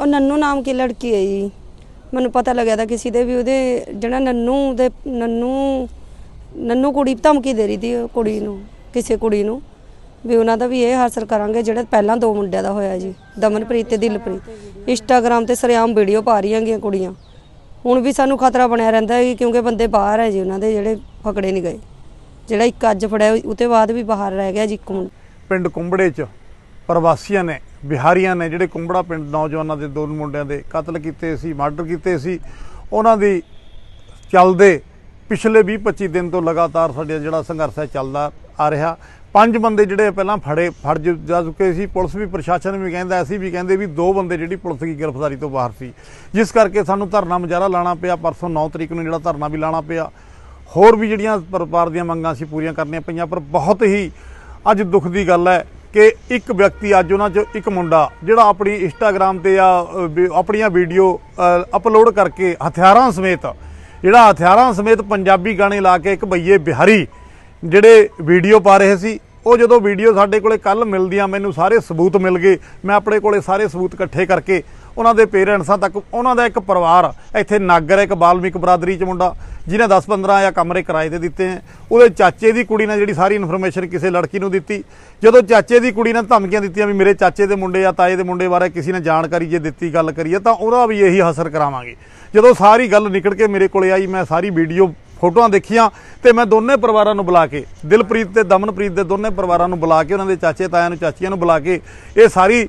ਉਹ ਨੰਨੂ ਨਾਮ ਕੀ ਲੜਕੀ ਹੈ ਜੀ? ਮੈਨੂੰ ਪਤਾ ਲੱਗਿਆ ਤਾਂ ਕਿਸੇ ਦੇ ਵੀ ਉਹਦੇ ਜਿਹੜਾ ਨੰਨੂ ਦੇ ਨੰਨੂ ਨੰਨੂ ਕੁੜੀ ਧਮਕੀ ਦੇ ਰਹੀ ਸੀ ਉਹ ਕੁੜੀ ਨੂੰ, ਕਿਸੇ ਕੁੜੀ ਨੂੰ। ਵੀ ਉਹਨਾਂ ਦਾ ਵੀ ਇਹ ਹਾਸਲ ਕਰਾਂਗੇ ਜਿਹੜਾ ਪਹਿਲਾਂ ਦੋ ਮੁੰਡਿਆਂ ਦਾ ਹੋਇਆ ਜੀ, ਦਮਨਪ੍ਰੀਤ ਤੇ ਦਿਲਪ੍ਰੀਤ। ਇੰਸਟਾਗ੍ਰam ਤੇ ਸਰਿਆਮ ਵੀਡੀਓ ਪਾ ਰਹੀਆਂ ਗੀਆਂ ਕੁੜੀਆਂ। ਹੁਣ ਵੀ ਸਾਨੂੰ ਖਤਰਾ ਬਣਿਆ ਰਹਿੰਦਾ ਹੈ ਕਿਉਂਕਿ ਬੰਦੇ ਬਾਹਰ ਹੈ ਜੀ ਉਹਨਾਂ ਦੇ ਜਿਹੜੇ ਫਕੜੇ ਨਹੀਂ ਗਏ। ਜਿਹੜਾ ਇੱਕ ਅੱਜ ਫੜਿਆ ਉਹ ਤੋਂ ਬਾਅਦ ਵੀ ਬਾਹਰ ਰਹਿ ਗਿਆ ਜੀ ਇੱਕ ਮੁੰਡਾ। ਪਿੰਡ ਕੁੰਬੜੇ 'ਚ ਪ੍ਰਵਾਸੀਆਂ ਨੇ ਬਿਹਾਰੀਆਂ ਨੇ ਜਿਹੜੇ ਕੁੰਬੜਾ ਪਿੰਡ ਨੌਜਵਾਨਾਂ ਦੇ ਦੋ ਮੁੰਡਿਆਂ ਦੇ ਕਤਲ ਕੀਤੇ ਸੀ, ਮਰਡਰ ਕੀਤੇ ਸੀ, ਉਹਨਾਂ ਦੀ ਚੱਲਦੇ ਪਿਛਲੇ 20-25 ਦਿਨ ਤੋਂ ਲਗਾਤਾਰ ਸਾਡੇ ਜਿਹੜਾ ਸੰਘਰਸ਼ ਹੈ ਚੱਲਦਾ ਆ ਰਿਹਾ। ਪੰਜ ਬੰਦੇ ਜਿਹੜੇ ਪਹਿਲਾਂ ਫੜੇ, ਫੜ ਜਾ ਚੁੱਕੇ ਸੀ। ਪੁਲਿਸ ਵੀ, ਪ੍ਰਸ਼ਾਸਨ ਵੀ ਕਹਿੰਦਾ, ਅਸੀਂ ਵੀ ਕਹਿੰਦੇ ਵੀ ਦੋ ਬੰਦੇ ਜਿਹੜੀ ਪੁਲਿਸ ਦੀ ਗ੍ਰਿਫਤਾਰੀ ਤੋਂ ਬਾਹਰ ਸੀ। ਜਿਸ ਕਰਕੇ ਸਾਨੂੰ ਧਰਨਾ ਮੁਜ਼ਾਹਰਾ ਲਾਣਾ ਪਿਆ। ਪਰਸੋਂ 9 ਤਰੀਕ ਨੂੰ ਜਿਹੜਾ ਧਰਨਾ ਵੀ ਲਾਣਾ ਪਿਆ। ਹੋਰ ਵੀ ਜਿਹੜੀਆਂ ਪਰਿਵਾਰ ਦੀਆਂ ਮੰਗਾਂ ਸੀ ਪੂਰੀਆਂ ਕਰਨੀਆਂ ਪਈਆਂ, ਪਰ ਬਹੁਤ ਹੀ ਅੱਜ ਦੁੱਖ ਦੀ ਗੱਲ ਹੈ ਕਿ ਇੱਕ ਵਿਅਕਤੀ ਅੱਜ ਉਹਨਾਂ 'ਚੋਂ ਇੱਕ ਮੁੰਡਾ ਜਿਹੜਾ ਆਪਣੀ ਇੰਸਟਾਗ੍ਰam ਤੇ ਆ ਆਪਣੀਆਂ ਵੀਡੀਓ ਅਪਲੋਡ ਕਰਕੇ ਹਥਿਆਰਾਂ ਸਮੇਤ, ਜਿਹੜਾ ਹਥਿਆਰਾਂ ਸਮੇਤ ਪੰਜਾਬੀ ਗਾਣੇ ਲਾ ਕੇ ਇੱਕ ਬਈਏ ਬਿਹਾਰੀ ਜਿਹੜੇ ਵੀਡੀਓ ਪਾ ਰਹੇ ਸੀ, ਉਹ ਜਦੋਂ ਵੀਡੀਓ ਸਾਡੇ ਕੋਲੇ ਕੱਲ ਮਿਲਦੀਆਂ, ਮੈਨੂੰ ਸਾਰੇ ਸਬੂਤ ਮਿਲ ਗਏ। ਮੈਂ ਆਪਣੇ ਕੋਲੇ ਸਾਰੇ ਸਬੂਤ ਇਕੱਠੇ ਕਰਕੇ ਉਹਨਾਂ ਦੇ ਪੇਰੈਂਟਸਾਂ ਤੱਕ ਉਹਨਾਂ ਦਾ ਇੱਕ ਪਰਿਵਾਰ ਇੱਥੇ ਨਾਗਰ ਹੈ, ਇੱਕ ਬਾਲਮਿਕ ਬਰਾਦਰੀ ਚ ਮੁੰਡਾ। ਜਿਹਨੇ 10-15 ਜਾਂ ਕਮਰੇ ਕਿਰਾਏ ਤੇ ਦਿੱਤੇ ਹੈ ਉਹਦੇ ਚਾਚੇ ਦੀ ਕੁੜੀ ਨੇ ਜਿਹੜੀ ਸਾਰੀ ਇਨਫੋਰਮੇਸ਼ਨ ਕਿਸੇ ਲੜਕੀ ਨੂੰ ਦਿੱਤੀ। ਜਦੋਂ ਚਾਚੇ ਦੀ ਕੁੜੀ ਨੇ ਧਮਕੀਆਂ ਦਿੱਤੀਆਂ ਵੀ ਮੇਰੇ ਚਾਚੇ ਦੇ ਮੁੰਡੇ ਜਾਂ ਤਾਏ ਦੇ ਮੁੰਡੇ ਬਾਰੇ ਕਿਸੇ ਨੇ ਜਾਣਕਾਰੀ ਜੇ ਦਿੱਤੀ ਗੱਲ ਕਰੀਏ ਤਾਂ ਉਹਦਾ ਵੀ ਇਹੀ ਅਸਰ ਕਰਾਵਾਂਗੇ। ਜਦੋਂ ਸਾਰੀ ਗੱਲ ਨਿਕਲ ਕੇ ਮੇਰੇ ਕੋਲੇ ਆਈ ਮੈਂ ਸਾਰੀ ਵੀਡੀਓ ਫੋਟੋਆਂ ਦੇਖੀਆਂ ਤੇ ਮੈਂ ਦੋਨੇ ਪਰਿਵਾਰਾਂ ਨੂੰ ਬੁਲਾ ਕੇ ਦਿਲਪ੍ਰੀਤ ਤੇ ਦਮਨਪ੍ਰੀਤ ਦੇ ਦੋਨੇ ਪਰਿਵਾਰਾਂ ਨੂੰ ਬੁਲਾ ਕੇ ਉਹਨਾਂ ਦੇ ਚਾਚੇ ਤਾਇਆਂ ਨੂੰ ਚਾਚੀਆਂ ਨੂੰ ਬੁਲਾ ਕੇ ਇਹ ਸਾਰੀ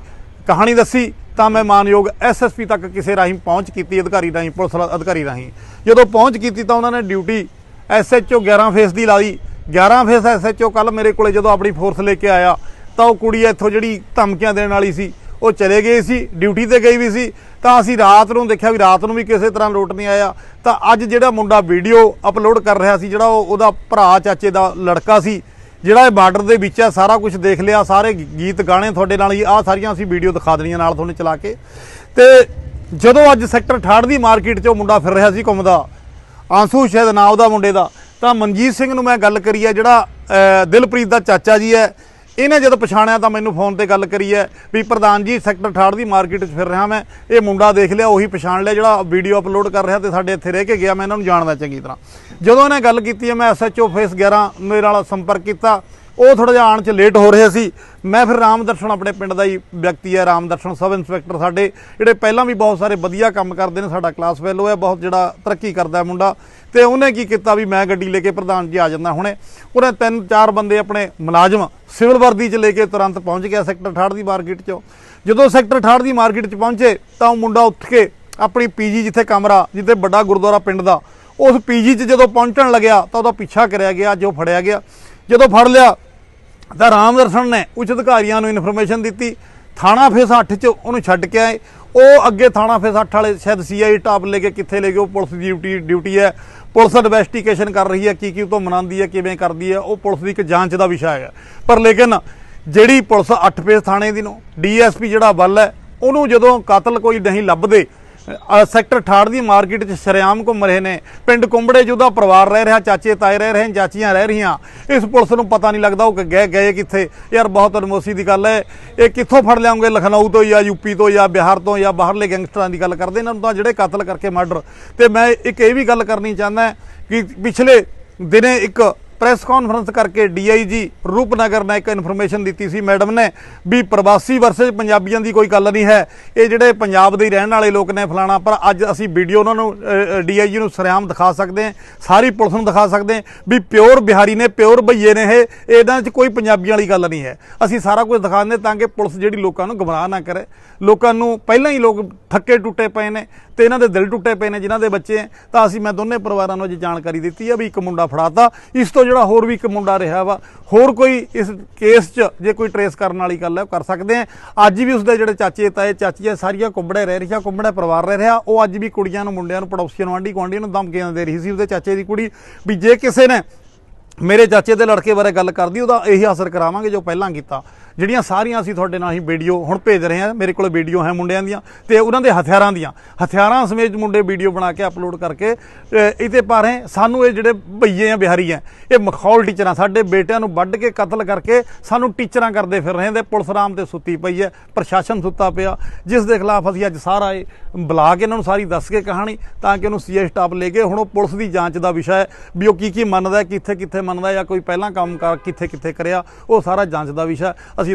ਕਹਾਣੀ ਦੱਸੀ। ਤਾਂ ਮੈਂ ਮਾਨਯੋਗ ਐਸਐਸਪੀ ਤੱਕ ਕਿਸੇ ਰਾਹੀਂ ਪਹੁੰਚ ਕੀਤੀ, ਅਧਿਕਾਰੀ ਰਾਹੀਂ, ਪੁਲਿਸ ਅਧਿਕਾਰੀ ਰਾਹੀਂ। ਜਦੋਂ ਪਹੁੰਚ ਕੀਤੀ ਤਾਂ ਉਹਨਾਂ ਨੇ ਡਿਊਟੀ ਐਸਐਚਓ 11 ਫੇਸ ਦੀ ਲਾਈ। 11 ਫੇਸ ਐਸਐਚਓ ਕੱਲ ਮੇਰੇ ਕੋਲੇ ਜਦੋਂ ਆਪਣੀ ਫੋਰਸ ਲੈ ਕੇ ਆਇਆ, ਤਾਂ ਉਹ ਕੁੜੀ ਇੱਥੋਂ ਜਿਹੜੀ ਧਮਕੀਆਂ ਦੇਣ ਵਾਲੀ ਸੀ, ਉਹ ਚਲੇ ਗਏ ਸੀ, ਡਿਊਟੀ ਤੇ ਗਈ ਵੀ ਸੀ। ਤਾਂ ਅਸੀਂ ਰਾਤ ਨੂੰ ਦੇਖਿਆ ਵੀ ਰਾਤ ਨੂੰ ਵੀ ਕਿਸੇ ਤਰ੍ਹਾਂ ਲੋਟ ਨਹੀਂ ਆਇਆ। ਤਾਂ ਅੱਜ ਜਿਹੜਾ ਮੁੰਡਾ ਵੀਡੀਓ ਅਪਲੋਡ ਕਰ ਰਿਹਾ ਸੀ, ਜਿਹੜਾ ਉਹ ਉਹਦਾ ਭਰਾ ਚਾਚੇ ਦਾ ਲੜਕਾ ਸੀ ਜਿਹੜਾ ਇਹ ਬਾਰਡਰ ਦੇ ਵਿੱਚ ਹੈ ਸਾਰਾ ਕੁਝ ਦੇਖ ਲਿਆ, ਸਾਰੇ ਗੀਤ ਗਾਣੇ ਤੁਹਾਡੇ ਨਾਲ ਹੀ, ਆਹ ਸਾਰੀਆਂ ਅਸੀਂ ਵੀਡੀਓ ਦਿਖਾ ਦੇਣੀਆਂ ਨਾਲ ਤੁਹਾਨੂੰ ਚਲਾ ਕੇ। ਤੇ ਜਦੋਂ ਅੱਜ ਸੈਕਟਰ 68 ਦੀ ਮਾਰਕੀਟ 'ਚ ਉਹ ਮੁੰਡਾ ਫਿਰ ਰਿਹਾ ਸੀ ਘੁੰਮਦਾ, ਆਂਸੂ ਸ਼ਾਇਦ ਨਾਂ ਉਹਦਾ ਮੁੰਡੇ ਦਾ, ਤਾਂ ਮਨਜੀਤ ਸਿੰਘ ਨੂੰ ਮੈਂ ਗੱਲ ਕਰੀ ਹੈ ਜਿਹੜਾ ਦਿਲਪ੍ਰੀਤ ਦਾ ਚਾਚਾ ਜੀ ਹੈ ਇਹਨੇ ਜਦੋਂ ਪਛਾਣਿਆ ਤਾਂ ਮੈਨੂੰ ਫੋਨ ਤੇ ਗੱਲ ਕਰੀ ਹੈ ਵੀ ਪ੍ਰਧਾਨ ਜੀ ਸੈਕਟਰ 68 ਦੀ ਮਾਰਕੀਟ 'ਚ ਫਿਰ ਰਿਹਾ ਮੈਂ। ਇਹ ਮੁੰਡਾ ਦੇਖ ਲਿਆ, ਉਹੀ ਪਛਾਣ ਲਿਆ ਜਿਹੜਾ ਵੀਡੀਓ ਅਪਲੋਡ ਕਰ ਰਿਹਾ ਤੇ ਸਾਡੇ ਇੱਥੇ ਰਹਿ ਕੇ ਗਿਆ। ਮੈਂ ਇਹਨਾਂ ਨੂੰ ਜਾਣਦਾ ਚੰਗੀ ਤਰ੍ਹਾਂ। ਜਦੋਂ ਇਹਨੇ ਗੱਲ ਕੀਤੀ ਹੈ, ਮੈਂ ਐਸਐਚਓ ਫੇਸ 11 ਮੇਰੇ ਨਾਲ ਸੰਪਰਕ ਕੀਤਾ। ਉਹ ਥੋੜਾ ਜਿਹਾ ਆਉਣ 'ਚ ਲੇਟ ਹੋ ਰਹੇ ਸੀ। ਮੈਂ ਫਿਰ ਰਾਮ ਦਰਸ਼ਨ ਆਪਣੇ ਪਿੰਡ ਦਾ ਹੀ ਵਿਅਕਤੀ ਹੈ ਰਾਮ ਦਰਸ਼ਨ ਸਬ ਇੰਸਪੈਕਟਰ ਸਾਡੇ। ਜਿਹੜੇ ਪਹਿਲਾਂ ਵੀ ਬਹੁਤ ਸਾਰੇ ਵਧੀਆ ਕੰਮ ਕਰਦੇ ਨੇ, ਸਾਡਾ ਕਲਾਸ ਫੈਲੋ ਹੈ ਬਹੁਤ ਜਿਹੜਾ ਤਰੱਕੀ ਕਰਦਾ ਮੁੰਡਾ। ਤੇ ਉਹਨੇ ਕੀ ਕੀਤਾ ਵੀ ਮੈਂ ਗੱਡੀ ਲੈ ਕੇ ਪ੍ਰਧਾਨ ਜੀ ਆ ਜਾਂਦਾ ਹੁਣੇ। ਉਹਨੇ ਤਿੰਨ ਚਾਰ ਬੰਦੇ ਆਪਣੇ ਮੁਲਾਜ਼ਮ ਸਿਵਲ ਵਰਦੀ 'ਚ ਲੈ ਕੇ ਤੁਰੰਤ ਪਹੁੰਚ ਗਿਆ ਸੈਕਟਰ 68 ਦੀ ਮਾਰਕੀਟ 'ਚ। ਜਦੋਂ ਸੈਕਟਰ 68 ਦੀ ਮਾਰਕੀਟ 'ਚ ਪਹੁੰਚੇ, ਤਾਂ ਉਹ ਮੁੰਡਾ ਉੱਠ ਕੇ ਆਪਣੀ ਪੀਜੀ ਜਿੱਥੇ ਕਮਰਾ, ਜਿੱਥੇ ਵੱਡਾ ਗੁਰਦੁਆਰਾ ਪਿੰਡ ਦਾ, ਉਸ ਪੀਜੀ 'ਚ ਜਦੋਂ ਪਹੁੰਚਣ ਲੱਗਿਆ, ਤਾਂ ਉਹਦਾ ਪਿੱਛਾ ਕਰਿਆ ਗਿਆ ਜੋ ਫੜਿਆ ਗਿਆ। ਜਦੋਂ ਫੜ ਲਿਆ, ਤਾਂ ਰਾਮ ਦਰਸ਼ਨ ਨੇ ਉੱਚ ਅਧਿਕਾਰੀਆਂ ਨੂੰ ਇਨਫੋਰਮੇਸ਼ਨ ਦਿੱਤੀ। ਥਾਣਾ ਫੇਸ 8 ਚ ਉਹਨੂੰ ਛੱਡ ਕੇ ਆਏ। ਉਹ ਅੱਗੇ ਥਾਣਾ ਫੇਸ 8 ਵਾਲੇ, ਸ਼ਾਇਦ ਸੀਆਈ ਟਾਪ ਲੈ ਕੇ ਕਿੱਥੇ ਲੈ ਗਏ, ਉਹ ਪੁਲਿਸ ਦੀ ਡਿਊਟੀ ਡਿਊਟੀ ਹੈ। ਪੁਲਿਸ ਇਨਵੈਸਟੀਗੇਸ਼ਨ ਕਰ ਰਹੀ ਹੈ ਕੀ ਕੀ ਉਹ ਤੋਂ ਮਨਾਉਂਦੀ ਹੈ, ਕਿਵੇਂ ਕਰਦੀ ਹੈ, ਉਹ ਪੁਲਿਸ ਦੀ ਇੱਕ ਜਾਂਚ ਦਾ ਵਿਸ਼ਾ ਹੈ ਪਰ ਲੇਕਿਨ ਜਿਹੜੀ ਪੁਲਿਸ 8 ਫੇਸ ਥਾਣੇ ਦੀ ਨੂੰ ਡੀਐਸਪੀ ਜਿਹੜਾ ਬਲ ਹੈ, ਉਹਨੂੰ ਜਦੋਂ ਕਾਤਲ ਕੋਈ ਨਹੀਂ ਲੱਭਦੇ ਸੈਕਟਰ 68 ਦੀ ਮਾਰਕੀਟ 'ਚ ਸ਼ਰੇਆਮ ਘੁੰਮ ਰਹੇ ਨੇ। ਪਿੰਡ ਕੁੰਬੜੇ ਜਿਹਦਾ ਪਰਿਵਾਰ ਰਹਿ ਰਿਹਾ, ਚਾਚੇ ਤਾਏ ਰਹਿ ਰਹੇ ਨੇ, ਚਾਚੀਆਂ ਰਹਿ ਰਹੀਆਂ। ਇਸ ਪੁਲਿਸ ਨੂੰ ਪਤਾ ਨਹੀਂ ਲੱਗਦਾ ਉਹ ਗਏ ਗਏ ਕਿੱਥੇ। ਯਾਰ ਬਹੁਤ ਅਨਮੋਸੀ ਦੀ ਗੱਲ ਹੈ। ਇਹ ਕਿੱਥੋਂ ਫੜ ਲਿਆਉਂਗੇ? ਲਖਨਊ ਤੋਂ ਜਾਂ ਯੂਪੀ ਤੋਂ ਜਾਂ ਬਿਹਾਰ ਤੋਂ ਜਾਂ ਬਾਹਰਲੇ ਗੈਂਗਸਟਰਾਂ ਦੀ ਗੱਲ ਕਰਦੇ ਇਹਨਾਂ ਨੂੰ ਤਾਂ ਜਿਹੜੇ ਕਤਲ ਕਰਕੇ ਮਰਡਰ। ਤੇ ਮੈਂ ਇੱਕ ਇਹ ਵੀ ਗੱਲ ਕਰਨੀ ਚਾਹੁੰਦਾ ਕਿ ਪਿਛਲੇ ਦਿਨੇ ਇੱਕ ਪ੍ਰੈਸ ਕਾਨਫਰੰਸ ਕਰਕੇ ਡੀਆਈਜੀ ਰੂਪਨਗਰ ਨੇ ਇੱਕ ਇਨਫੋਰਮੇਸ਼ਨ ਦਿੱਤੀ ਸੀ, ਮੈਡਮ ਨੇ, ਵੀ ਪ੍ਰਵਾਸੀ ਵਰਸਸ ਪੰਜਾਬੀਆਂ ਦੀ ਕੋਈ ਗੱਲ ਨਹੀਂ ਹੈ। ਇਹ ਜਿਹੜੇ ਪੰਜਾਬ ਦੇ ਰਹਿਣ ਵਾਲੇ ਲੋਕ ਨੇ ਫਲਾਣਾ, ਪਰ ਅੱਜ ਅਸੀਂ ਵੀਡੀਓ ਉਹਨਾਂ ਨੂੰ ਡੀਆਈਜੀ ਨੂੰ ਸਰਿਆਮ ਦਿਖਾ ਸਕਦੇ ਹਾਂ, ਸਾਰੀ ਪੁਲਿਸ ਨੂੰ ਦਿਖਾ ਸਕਦੇ ਹਾਂ, ਵੀ ਪਿਓਰ ਬਿਹਾਰੀ ਨੇ, ਪਿਓਰ ਭਈਏ ਨੇ ਇਹ ਇਹਨਾਂ 'ਚ ਕੋਈ ਪੰਜਾਬੀਆਂ ਵਾਲੀ ਗੱਲ ਨਹੀਂ ਹੈ। ਅਸੀਂ ਸਾਰਾ ਕੁਝ ਦਿਖਾਉਂਦੇ ਤਾਂ ਕਿ ਪੁਲਿਸ ਜਿਹੜੀ ਲੋਕਾਂ ਨੂੰ ਗਮਰਾਹ ਨਾ ਕਰੇ। ਲੋਕਾਂ ਨੂੰ ਪਹਿਲਾਂ ਹੀ ਲੋਕ ਥੱਕੇ ਟੁੱਟੇ ਪਏ ਨੇ ਤੇ ਇਹਨਾਂ ਦੇ ਦਿਲ ਟੁੱਟੇ ਪਏ ਨੇ, ਜਿਨ੍ਹਾਂ ਦੇ ਬੱਚੇ ਤਾਂ ਅਸੀਂ ਮੈਂ ਦੋਨੇ ਪਰਿਵਾਰਾਂ ਨੂੰ ਅੱਜ ਜਾਣਕਾਰੀ ਦਿੱਤੀ ਆ ਵੀ ਇੱਕ ਮੁੰਡਾ ਫੜਾਤਾ। ਇਸ ਤੋਂ ਜਿਹੜਾ ਹੋਰ ਵੀ ਇੱਕ ਮੁੰਡਾ ਰਿਹਾ ਵਾ, ਹੋਰ ਕੋਈ ਇਸ ਕੇਸ 'ਚ ਜੇ ਕੋਈ ਟਰੇਸ ਕਰਨ ਵਾਲੀ ਗੱਲ ਹੈ, ਉਹ ਕਰ ਸਕਦੇ ਆ ਅੱਜ ਵੀ ਉਸਦੇ ਜਿਹੜੇ ਚਾਚੇ ਤਾਏ, ਚਾਚੀਆਂ ਸਾਰੀਆਂ ਕੁੰਬੜੇ ਰਹਿ ਰਹੀਆਂ, ਕੁੰਬੜਾ ਪਰਿਵਾਰ ਰਹਿ ਰਿਹਾ। ਉਹ ਅੱਜ ਵੀ ਕੁੜੀਆਂ ਨੂੰ, ਮੁੰਡਿਆਂ ਨੂੰ, ਪੜੋਸੀਆਂ ਨੂੰ ਆਂਢੀ ਗੁਆਂਢੀਆਂ ਨੂੰ ਧਮਕੀਆਂ ਦੇ ਰਹੀ ਸੀ ਉਹਦੇ ਚਾਚੇ ਦੀ ਕੁੜੀ। ਵੀ ਜੇ ਕਿਸੇ ਨੇ ਮੇਰੇ ਚਾਚੇ ਦੇ ਲੜਕੇ ਬਾਰੇ ਗੱਲ ਕਰਦੀ, ਉਹਦਾ ਇਹੀ ਅਸਰ ਕਰਾਵਾਂਗੇ ਜੋ ਪਹਿਲਾਂ ਕੀਤਾ। ਜਿਹੜੀਆਂ ਸਾਰੀਆਂ ਅਸੀਂ ਤੁਹਾਡੇ ਨਾਲ ਹੀ ਵੀਡੀਓ ਹੁਣ ਭੇਜ ਰਹੇ ਹਾਂ ਮੇਰੇ ਕੋਲ ਵੀਡੀਓ ਹੈ ਮੁੰਡਿਆਂ ਦੀਆਂ ਤੇ ਉਹਨਾਂ ਦੇ ਹਥਿਆਰਾਂ ਦੀਆਂ। ਹਥਿਆਰਾਂ ਸਮੇਤ ਮੁੰਡੇ ਵੀਡੀਓ ਬਣਾ ਕੇ ਅਪਲੋਡ ਕਰਕੇ ਅ, ਪਾ ਰਹੇ ਸਾਨੂੰ ਇਹ ਜਿਹੜੇ ਭਈਏ ਆ ਬਿਹਾਰੀ ਆ ਇਹ ਮਖੌਲ ਟੀਚਰਾਂ ਸਾਡੇ ਬੇਟਿਆਂ ਨੂੰ ਵੱਢ ਕੇ ਕਤਲ ਕਰਕੇ ਸਾਨੂੰ ਟੀਚਰਾਂ ਕਰਦੇ ਫਿਰ ਰਹੇ ਤੇ ਪੁਲਿਸ ਰਾਮ ਤੇ ਸੁੱਤੀ ਪਈ ਹੈ ਪ੍ਰਸ਼ਾਸਨ ਸੁੱਤਾ ਪਿਆ। ਜਿਸ ਦੇ ਖਿਲਾਫ ਅਸੀਂ ਅੱਜ ਸਾਰਾ ਇਹ ਬੁਲਾ ਕੇ ਇਹਨਾਂ ਨੂੰ ਸਾਰੀ ਦੱਸ ਕੇ ਕਹਾਣੀ ਤਾਂ ਕਿ ਉਹਨੂੰ ਸੀਏ ਸਟਾਫ ਲੈ ਕੇ ਹੁਣ ਉਹ ਪੁਲਿਸ ਦੀ ਜਾਂਚ ਦਾ ਵਿਸ਼ਾ ਹੈ ਵੀ ਉਹ ਕੀ ਕੀ ਮੰਨਦਾ ਕਿੱਥੇ ਕਿੱਥੇ ਮੰਨਦਾ ਜਾਂ ਕੋਈ ਪਹਿਲਾਂ ਕੰਮ ਕਰ ਕਿੱਥੇ ਕਿੱਥੇ ਕਰਿਆ ਉਹ ਸਾਰਾ ਜਾਂਚ ਦਾ ਵਿਸ਼ਾ ਅਸੀਂ